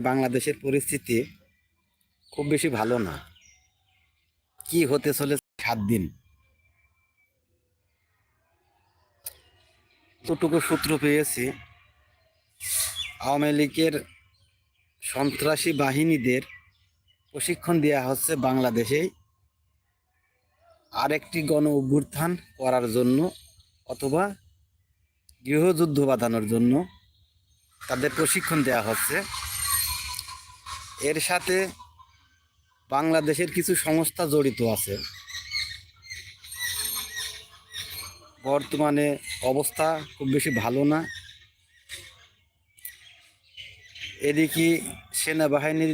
বাংলাদেশের পরিস্থিতি খুব বেশি ভালো না। কি হতে চলেছে সাত দিন? যতটুকু সূত্র পেয়েছি, আওয়ামী লীগের সন্ত্রাসী বাহিনীদের প্রশিক্ষণ দেওয়া হচ্ছে বাংলাদেশেই আরেকটি গণ অভ্যুত্থান করার জন্য অথবা গৃহযুদ্ধ বাঁধানোর জন্য তাদের প্রশিক্ষণ দেওয়া হচ্ছে। এর সাথে বাংলাদেশের কিছু সংস্থা জড়িত আছে। বর্তমানে অবস্থা খুব বেশি ভালো না। এদিকে সেনাবাহিনীর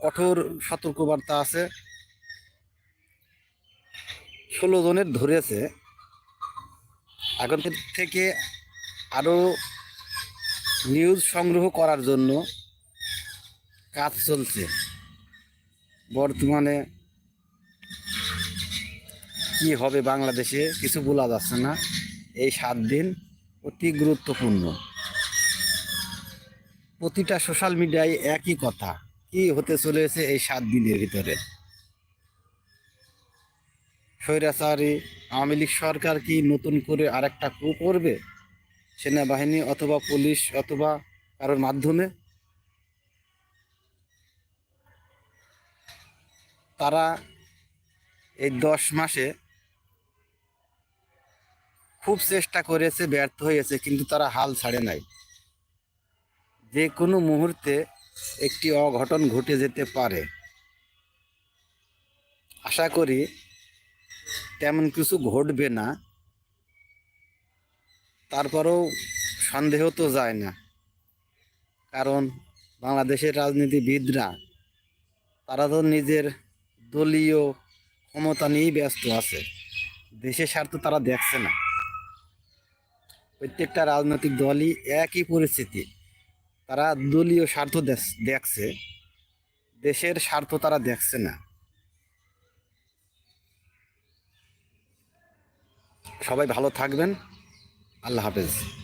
কঠোর সতর্কবার্তা আছে। ষোলো জনের ধরেছে। এখন থেকে আরও নিউজ সংগ্রহ করার জন্য কাজ চলছে। বর্তমানে কি হবে বাংলাদেশে কিছু বলা যাচ্ছে না। এই সাত দিন অতি গুরুত্বপূর্ণ। প্রতিটা সোশ্যাল মিডিয়ায় একই কথা। কি হতে চলেছে এই সাত দিনের ভিতরে? স্বৈরাচারী আওয়ামী লীগ সরকার কি নতুন করে আরেকটা কু করবে? সেনাবাহিনী অথবা পুলিশ অথবা কারোর মাধ্যমে? তারা এই দশ মাসে খুব চেষ্টা করেছে, ব্যর্থ হয়েছে, কিন্তু তারা হাল ছাড়ে নাই। যে কোনো মুহূর্তে একটি অঘটন ঘটে যেতে পারে। আশা করি তেমন কিছু ঘটবে না। তারপরেও সন্দেহ তো যায় না। কারণ বাংলাদেশের রাজনীতিবিদরা, তারা তো নিজের দলীয় ক্ষমতা নিয়েই ব্যস্ত আছে। দেশের স্বার্থ তারা দেখছে না। প্রত্যেকটা রাজনৈতিক দলই একই পরিস্থিতি। তারা দলীয় স্বার্থ দেখ- দেখছে। দেশের স্বার্থ তারা দেখছে না। সবাই ভালো থাকবেন। আল্লাহ হাফেজ।